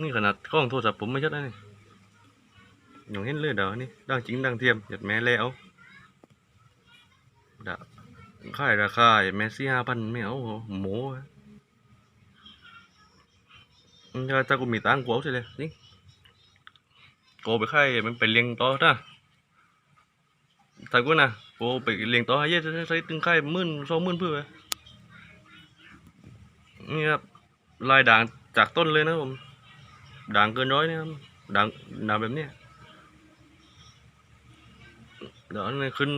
นี่ขนาดกล้องโทรศัพท์ผมไม่ชัดนะนี่อย่างเห็นเลยเดี๋ยวนี่ดังจริงดังเทียมหยัดแม่แล้วดะค่ายราคาแม่สี่ห้าพันไม่เอาหมูอะอืมถ้ากูมีตังกูเอาใช่เลยนี่กูไปค่ายมันไปเลี้ยงต่อนะถ้ากูนะกูไปเลี้ยงต่อให้เยอะใช้ตึงค่ายหมื่นสองหมื่นเพื่อไว้นี่ครับลายด่างจากต้นเลยนะผม ด่างเกินร้อยนะครับด่างด่างแบบเนี้ยเดี๋ยวนี่ขึ้น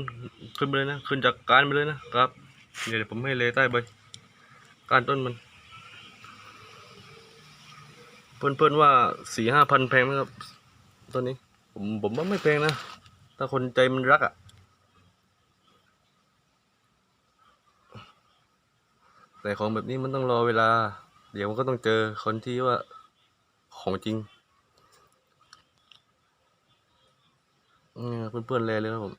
ขึ้นไปเลยนะขึ้นจากการไปเลยนะครับเดี๋ยวผมให้เลยใต้ใบการต้นมันเพื่อนเพื่อนๆว่าสี่ห้าพันแพงไหมครับต้นนี้ ผมผมว่าไม่แพงนะ ถ้าคนใจมันรักอะ่ะแต่ของแบบนี้มันต้องรอเวลา เดี๋ยวมันก็ต้องเจอคนที่ว่า ของจริงเนี่ยเพื่อนๆแลเลยครับผม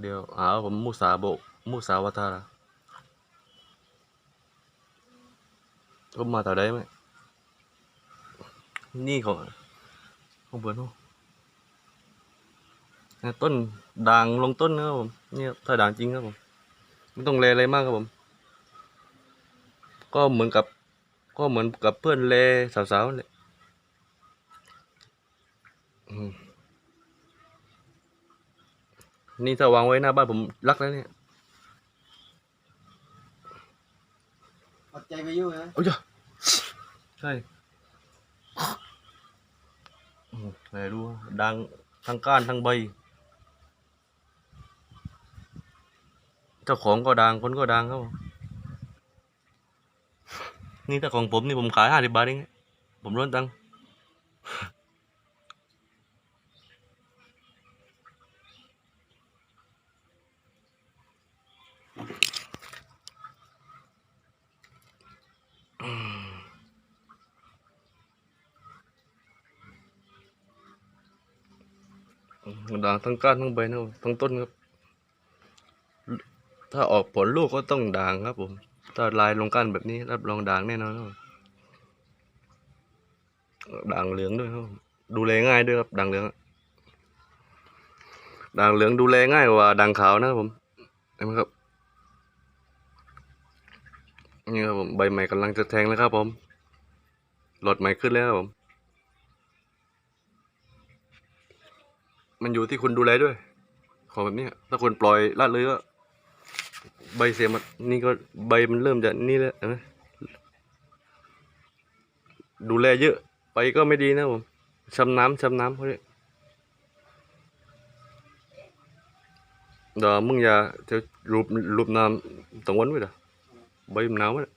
เดี๋ยวหาว่าผมมุสาโบมุสาวาทาระก็มาแต่ได้ไหมนี่ของของเพื่อนผมเนี่ยต้นด่างลงต้นนะครับผมเนี่ยถ้าด่างจริงครับผมไม่ต้องแลอะไรมากครับผม ก็เหมือนกับ ก็เหมือนกับเพื่อนเลสาวๆเลยอืมนี่ถ้าวางไว้หน้าบ้านผมรักแล้วเนี่ยอดใจไปอยู่นะโอ้ยจ้ะใช่อืมไหนดูดังทั้งก้านทั้งใบ เจ้าของก็ดังคนก็ดังครับผม นี่ถ้าของผมนี่ผมขายห้าสิบบาทเองผมร้อนตังด่างทั้งก้านทั้งใบนะทั้งต้นครับ ถ้าออกผลลูกก็ต้องด่างครับผม ถ้าลายลงก้านแบบนี้รับรองด่างแน่นอนครับด่างเหลืองด้วยครับดูแลง่ายด้วยครับด่างเหลืองด่างเหลืองดูแลง่ายกว่าด่างขาวนะครับผมเห็นไหมครับนี่ครับผมใบใหม่กำลังจะแทงแล้วครับผมหลอดใหม่ขึ้นแล้วครับผม มันอยู่ที่คุณดูแลด้วย ของแบบนี้ถ้าคุณปล่อยละเลยก็ ใบเสียหมดนี่ก็ใบมันเริ่มจะนี่แล้วเห็นไหมดูแลเยอะ ไปก็ไม่ดีนะผมช้ำน้ำช้ำน้ำเขาเรียเดี๋ยวมึงอย่าจะรูปรูปน้ำตรงวันไว้เด้อใบมันหนาวมั้ย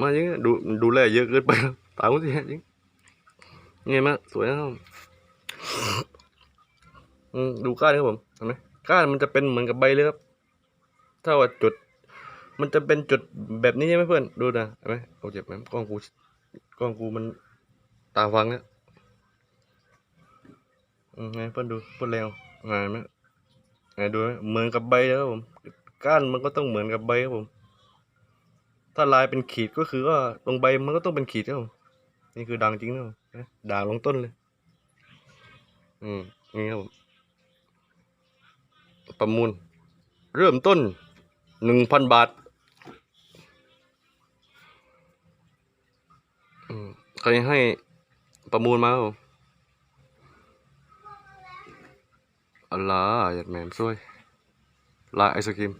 มาจริงๆดูดูแลเยอะเกินไปตายหมดสิจริงไงมะสวยนะครับผมดูก้านครับผมเห็นไหม ก้านมันจะเป็นเหมือนกับใบเลยครับ ถ้าว่าจุด มันจะเป็นจุดแบบนี้ใช่ไหมเพื่อน ดูนะเห็นไหมโอ้เจ็บไหมกล้องกูกล้องกูมันตาฟังเนี่ยอืมไงเพื่อนดูเพื่อนเร็วไงไหมไงดูไหมเหมือนกับใบเลยครับผม ก้านมันก็ต้องเหมือนกับใบครับผม ถ้าลายเป็นขีดก็คือว่าตรงใบมันก็ต้องเป็นขีดครับผมนี่คือด่างจริงนะผมนะด่างลงต้นเลย อืมนี่ครับผม ประมูล เริ่มต้นหนึ่งพันบาทใครให้ประมูลมาครับอัลลาหยัดแหมมช่วย ลายไอศครีม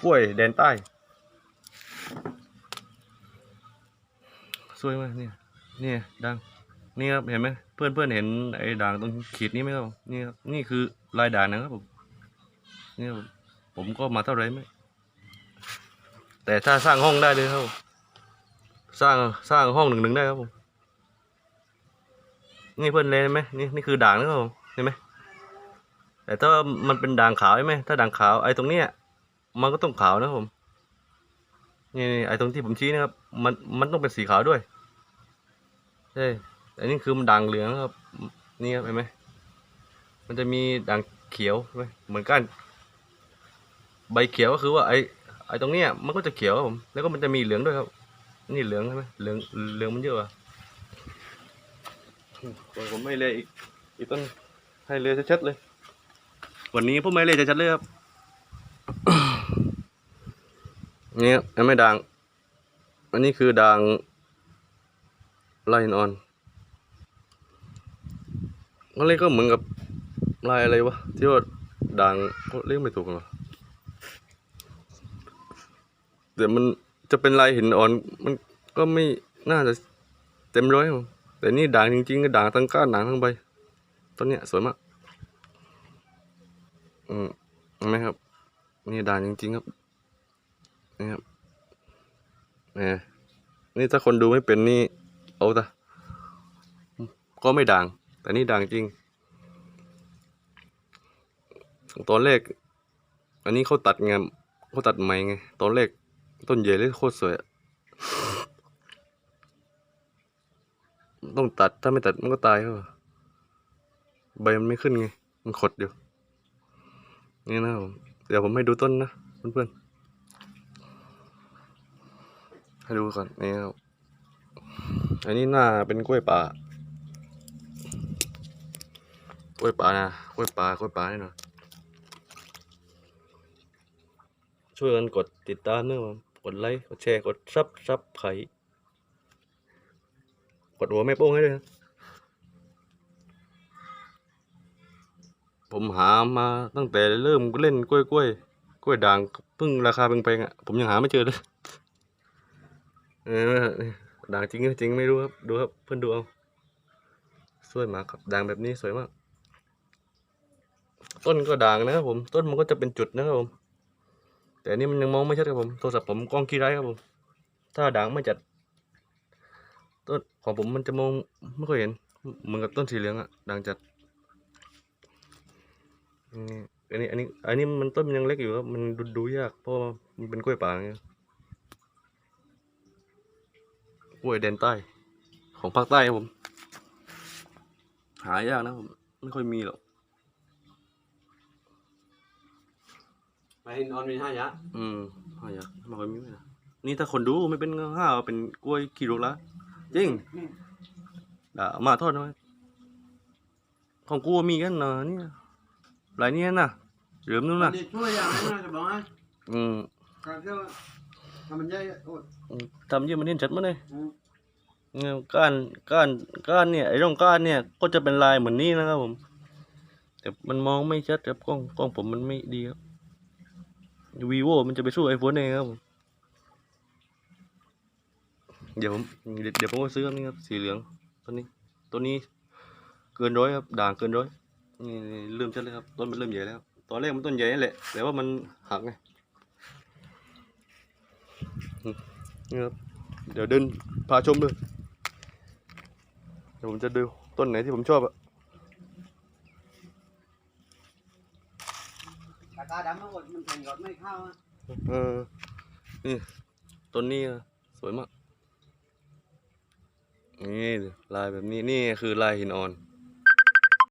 กล้วยแดนใต้สวยไหมเนี่ยเนี่ยดังนี่ครับเห็นไหมเพื่อนเพื่อนเห็นไอ้ด่างตรงขีดนี้ไหมครับนี่ครับนี่คือลายด่างนะครับผม เนี่ยผมก็มาเท่าไรไหมแต่ถ้าสร้างห้องได้เลยครับสร้างสร้างห้องหนึ่งหนึ่งได้ครับผมนี่เพื่อนเลยไหมนี่นี่คือด่างนะครับผมเห็นไหมแต่ถ้ามันเป็นด่างขาวใช่ไหมถ้าด่างขาวไอ้ตรงเนี้ยมันก็ต้องขาวนะครับผมนี่นไอ้ตรงที่ผมชี้นะครับมันมันต้องเป็นสีขาวด้วยใช่แต่นี่คือมันด่างเหลืองครับ นี่ครับเห็นไหมมันจะมีด่างเขียวไหมเหมือนกัน ใบเขียวก็คือว่าไอไอ้ตรงเนี้ยมันก็จะเขียวครับผมแล้วก็มันจะมีเหลืองด้วยครับ นี่เหลืองใช่ไหมเหลืองเหลืองมันเยอะอะผมไม่เลยอีกอีกต้นให้เลยชัดๆเลย วันนี้ผมไม่เลยชัดๆเลยครับเนี่ยอันไม่ด่างอันนี้คือด่างลายหินอ่อนอะไรก็เหมือนกับลายอะไรวะที่ว่าด่างเรียกไม่ถูกหรอ แต่มันจะเป็นลายหินอ่อน มันก็ไม่น่าจะเต็มร้อยหรอกแต่นี่ด่างจริงๆก็ด่างทั้งก้านด่างทั้งใบต้นเนี้ยสวยมาก อืมเห็นไหมครับ นี่ด่างจริงๆครับนี่ครับเนี่ยนี่ถ้าคนดูไม่เป็นนี่เอาต่ก็ไม่ด่าง แต่นี่ด่างจริง ตอนแรก อันนี้เขาตัดไงเขาตัดใหม่ไง ตอนแรก ต้นใหญ่เลยโคตรสวยต้องตัดถ้าไม่ตัดมันก็ตายครับใบมันไม่ขึ้นไง มันขดอยู่ นี่นะผมเดี๋ยวผมให้ดูต้นนะเพื่อนๆให้ดูก่อนนี่ครับอันนี้หน้าเป็นกล้วยป่ากล้วยป่านะกล้วยป่ากล้วยป่าแน่นอนช่วยกันกดติดตามด้วยครับ กดไลค์ กดแชร์ กดซับซับไข่กดหัวแม่โป้งให้ด้วยนะผมหามาตั้งแต่เริ่มเล่นกล้วยกล้วยกล้วยด่างเพิ่งราคาแพงๆอะ ผมยังหาไม่เจอเลยเออด่างจริงจริงไม่รู้ครับดูครับเพื่อนดูเอาสวยมากครับด่างแบบนี้สวยมาก ต้นก็ด่างนะครับผม ต้นมันก็จะเป็นจุดนะครับผม แต่นี่มันยังมองไม่ชัดครับผมโทรศัพท์ผมกล้องคีย์ไรครับผมถ้าด่างไม่จัดต้นของผมมันจะมองไม่ค่อยเห็นเหมือนกับต้นสีเหลืองอะด่างจัดอันนี้อันนี้อันนี้มันต้นมันยังเล็กอยู่ครับมันดูดูยากเพราะมันเป็นกล้วยป่าไงกล้วยแดนใต้ ของภาคใต้ครับผม หายากนะผมไม่ค่อยมีหรอก ไปนอนมีห้ายะอืมหายากไม่ค่อยมีนะนี่ถ้าคนดูไม่เป็นห้าเป็นกล้วยกิโลละจริงด่ามาโทษนะของกูมีกันนะเนี่ยหลายเนี่ยนะเหลือมนู่นนะนี่ช่วยอย่างนี้นะจะบอกให้อืมการเที่ยวทำมันใหญ่โอ้ยทำเยี่ยมมันเห็นชัดมาเลยอืมเนี่ยก้านก้านก้านเนี่ยไอ้ร่องก้านเนี่ยก็จะเป็นลายเหมือนนี้นะครับผม แต่มันมองไม่ชัดครับกล้องกล้องผมมันไม่ดีครับ วีโวมันจะไปสู้ไอโฟนเองครับเดี๋ยวผมเดี๋ยวผมก็ซื้อครับนี่ครับสีเหลืองตัวนี้ตัวนี้เกินร้อยครับด่างเกินร้อยนี่เริ่มชัดเลยครับต้นมันเริ่มใหญ่แล้ว ตอนแรกมันต้นใหญ่แหละแต่ว่ามันหักไงนี่ครับเดี๋ยวเดินพาชมเลยเดี๋ยวผมจะดูต้นไหนที่ผมชอบอะ ตาดำมันหมดมันแข่งรถไม่เข้าอะเออ นี่ต้นนี้อะสวยมาก นี่ลายแบบนี้ นี่คือลายหินอ่อน